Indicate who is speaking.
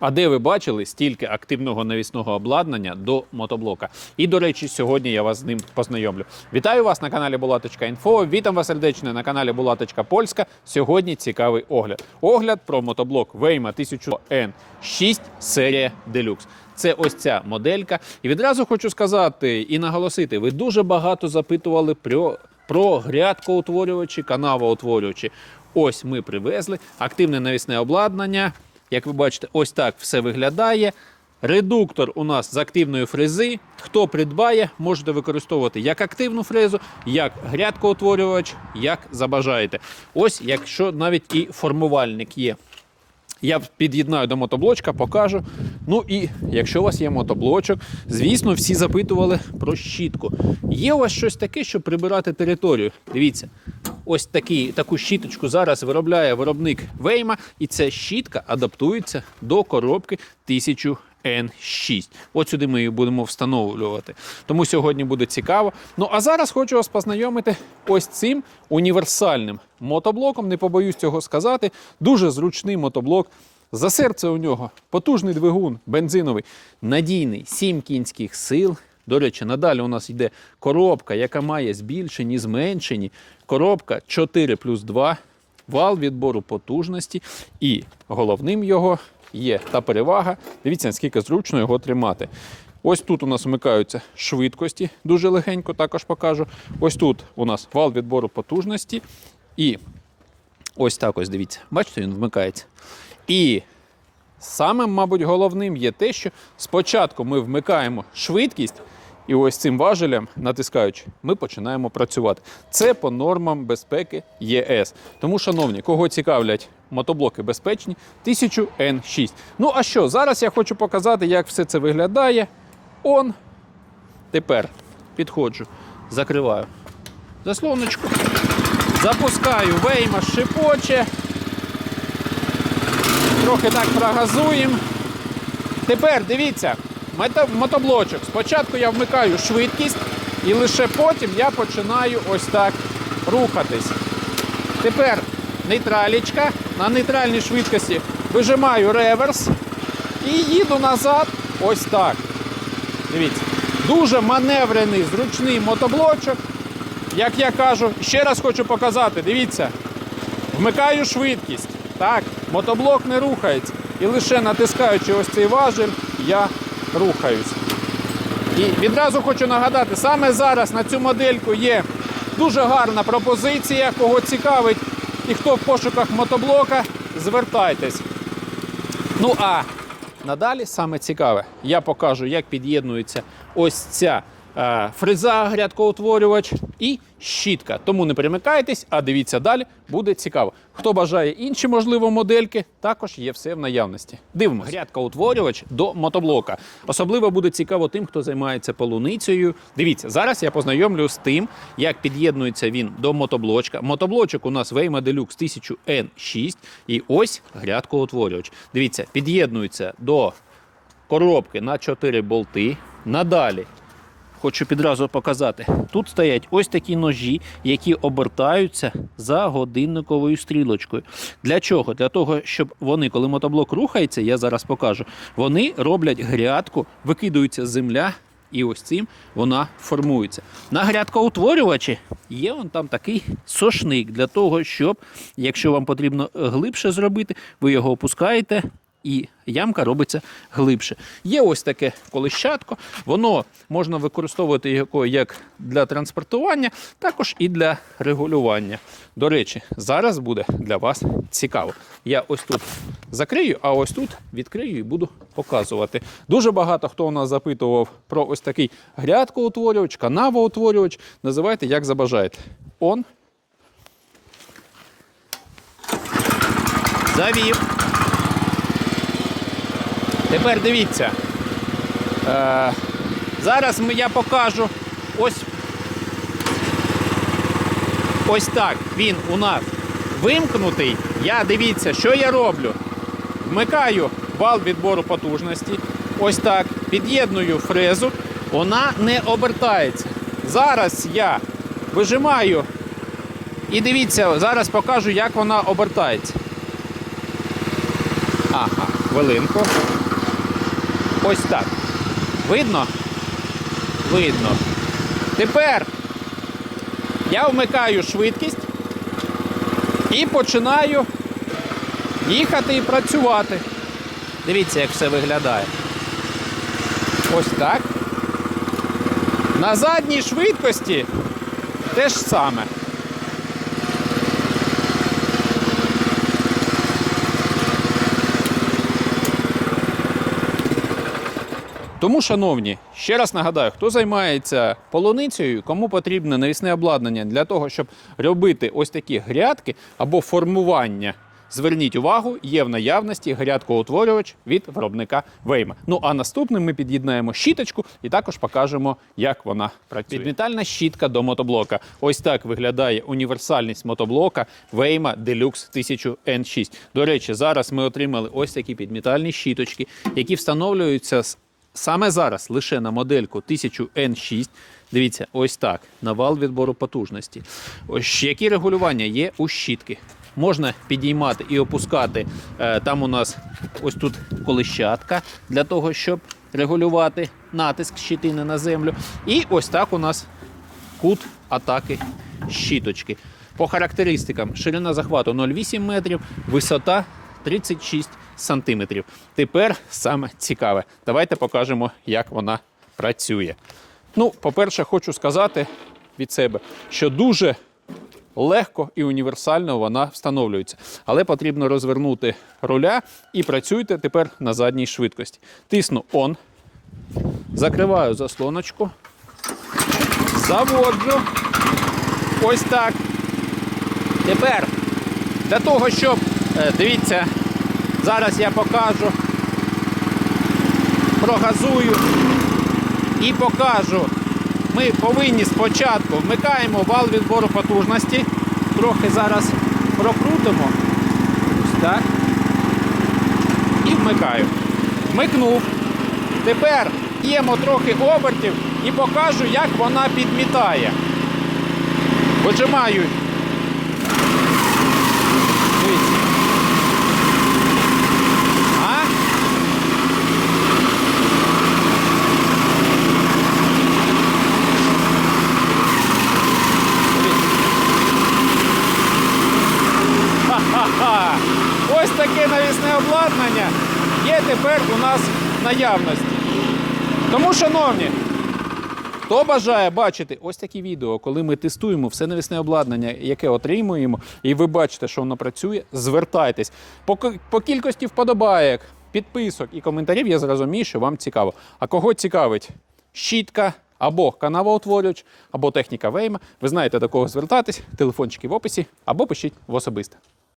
Speaker 1: А де ви бачили стільки активного навісного обладнання до мотоблока? І до речі, сьогодні я вас з ним познайомлю. Вітаю вас на каналі Булаточка.Інфо. Вітам вас сердечно на каналі Булаточка Польська. Сьогодні цікавий огляд. Огляд про мотоблок Вейма 1000N6 серія Deluxe. Це ось ця моделька. І відразу хочу сказати і наголосити: ви дуже багато запитували про, про грядкоутворювачі, канавоутворювачі. Ось ми привезли активне навісне обладнання. Як ви бачите, ось так все виглядає. Редуктор у нас з активної фрези. Хто придбає, можете використовувати як активну фрезу, як грядкоутворювач, як забажаєте. Ось, якщо навіть і формувальник є. Я під'єднаю до мотоблочка, покажу. Ну і якщо у вас є мотоблочок, звісно, всі запитували про щітку. Є у вас щось таке, щоб прибирати територію? Дивіться, ось такий, таку щіточку зараз виробляє виробник Вейма, і ця щітка адаптується до коробки 1000 N6. От сюди ми її будемо встановлювати. Тому сьогодні буде цікаво. Ну а зараз хочу вас познайомити ось цим універсальним мотоблоком. Не побоюсь цього сказати. Дуже зручний мотоблок. За серце у нього потужний двигун, бензиновий, надійний, 7 кінських сил. До речі, надалі у нас йде коробка, яка має збільшені, зменшені. Коробка 4 плюс 2, вал відбору потужності. І головним його є та перевага. Дивіться, наскільки зручно його тримати. Ось тут у нас вмикаються швидкості, дуже легенько також покажу. Ось тут у нас вал відбору потужності. І ось так ось дивіться. Бачите, він вмикається. І самим, мабуть, головним є те, що спочатку ми вмикаємо швидкість, і ось цим важелем, натискаючи, ми починаємо працювати. Це по нормам безпеки ЄС. Тому, шановні, кого цікавлять мотоблоки безпечні, 1000 N6. Ну а що, зараз я хочу показати, як все це виглядає. Он. Тепер підходжу, закриваю заслоночку, запускаю вейма шипоче. Трохи так прогазуємо. Тепер дивіться, мотоблочок. Спочатку я вмикаю швидкість і лише потім я починаю ось так рухатись. Тепер нейтралічка. На нейтральній швидкості вижимаю реверс і їду назад ось так. Дивіться. Дуже маневрений, зручний мотоблочок. Як я кажу, ще раз хочу показати, дивіться. Вмикаю швидкість. Так, мотоблок не рухається. І лише натискаючи ось цей важель, я рухаюсь. І відразу хочу нагадати, саме зараз на цю модельку є дуже гарна пропозиція. Кого цікавить і хто в пошуках мотоблока, звертайтесь. Ну а надалі саме цікаве, я покажу, як під'єднується ось ця фреза, грядкоутворювач і щітка. Тому не перемикайтесь, а дивіться далі, буде цікаво. Хто бажає інші, можливо, модельки, також є все в наявності. Дивимося. Грядкоутворювач до мотоблока. Особливо буде цікаво тим, хто займається полуницею. Дивіться, зараз я познайомлю з тим, як під'єднується він до мотоблочка. Мотоблочок у нас Waymo Deluxe 1000 N6. І ось грядкоутворювач. Дивіться, під'єднується до коробки на 4 болти. Надалі хочу підразу показати. Тут стоять ось такі ножі, які обертаються за годинниковою стрілочкою. Для чого? Для того, щоб вони, коли мотоблок рухається, я зараз покажу, вони роблять грядку, викидується земля. І ось цим вона формується. На грядкоутворювачі є он там такий сошник для того, щоб, якщо вам потрібно глибше зробити, ви його опускаєте, і ямка робиться глибше. Є ось таке колищатко, воно можна використовувати його як для транспортування, також і для регулювання. До речі, зараз буде для вас цікаво. Я ось тут закрию, а ось тут відкрию і буду показувати. Дуже багато хто у нас запитував про ось такий грядкоутворювач, канавоутворювач. Називайте як забажаєте. Он. Завів. Тепер дивіться. Е, зараз я покажу ось. Ось так він у нас вимкнутий. Я дивіться, що я роблю. Вмикаю вал відбору потужності. Ось так. Під'єдную фрезу. Вона не обертається. Зараз я вижимаю. І дивіться, зараз покажу, як вона обертається. Ага, хвилинку. Ось так. Видно? Видно. Тепер я вмикаю швидкість і починаю їхати і працювати. Дивіться, як все виглядає. Ось так. На задній швидкості те ж саме. Тому, шановні, ще раз нагадаю, хто займається полуницею, кому потрібне навісне обладнання для того, щоб робити ось такі грядки або формування. Зверніть увагу, є в наявності грядкоутворювач від виробника Вейма. Ну а наступним ми під'єднаємо щіточку і також покажемо, як вона працює. Підмітальна щітка до мотоблока. Ось так виглядає універсальність мотоблока Вейма Deluxe 1000 N6. До речі, зараз ми отримали ось такі підмітальні щіточки, які встановлюються з Саме зараз лише на модельку 1000 N6. Дивіться, ось так. Навал відбору потужності. Ось які регулювання є у щітки. Можна підіймати і опускати. Е, Там у нас ось тут колищатка для того, щоб регулювати натиск щитини на землю. І ось так у нас кут атаки щіточки. По характеристикам ширина захвату 0,8 метрів, висота 36 сантиметрів. Тепер саме цікаве. Давайте покажемо, як вона працює. Ну, по-перше, хочу сказати від себе, що дуже легко і універсально вона встановлюється. Але потрібно розвернути руля і працюйте тепер на задній швидкості. Тисну ON, закриваю заслоночку, заводжу. Ось так. Тепер для того, щоб е, дивіться, зараз я покажу, прогазую і покажу. Ми повинні спочатку вмикаємо вал відбору потужності. Трохи зараз прокрутимо. Ось так. І вмикаю. Вмикнув. Тепер даємо трохи обертів і покажу, як вона підмітає. Вижимаю. Дивіться. А? Ось таке навісне обладнання є тепер у нас наявності. Тому, шановні, Хто бажає бачити ось такі відео, коли ми тестуємо все навісне обладнання, яке отримуємо, і ви бачите, що воно працює, звертайтесь. По, по кількості вподобаєк, підписок і коментарів я зрозумію, що вам цікаво. А кого цікавить щітка або канавоутворювач, або техніка Вейма, ви знаєте до кого звертатись, телефончики в описі, або пишіть в особисте.